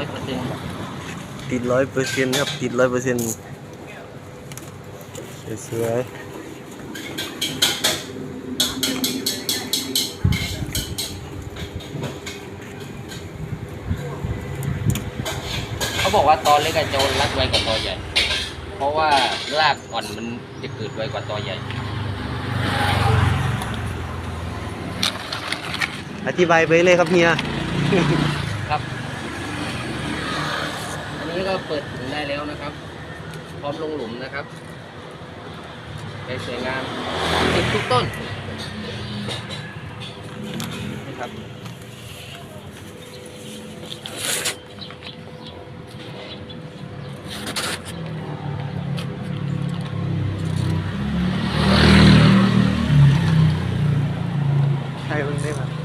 อยเปอร์เซ็นต์ติดร้อยเปอร์เซ็นต์ครับ ติดร้อยเปอร์เซ็นต์สวยเขาบอกว่าตอนเล็กอะจะรัดไวกว่าตอใหญ่ เพราะว่ารากอ่อนมันจะเกิดไวกว่าตอใหญ่ๆอธิบายไปเลยครับเฮีย ครับอันนี้ก็ เปิดถุงได้แล้วนะครับ พร้อมลงหลุมนะครับใสวยงามติดทุกต้นนี่ครับใช่เพิ่งได้มา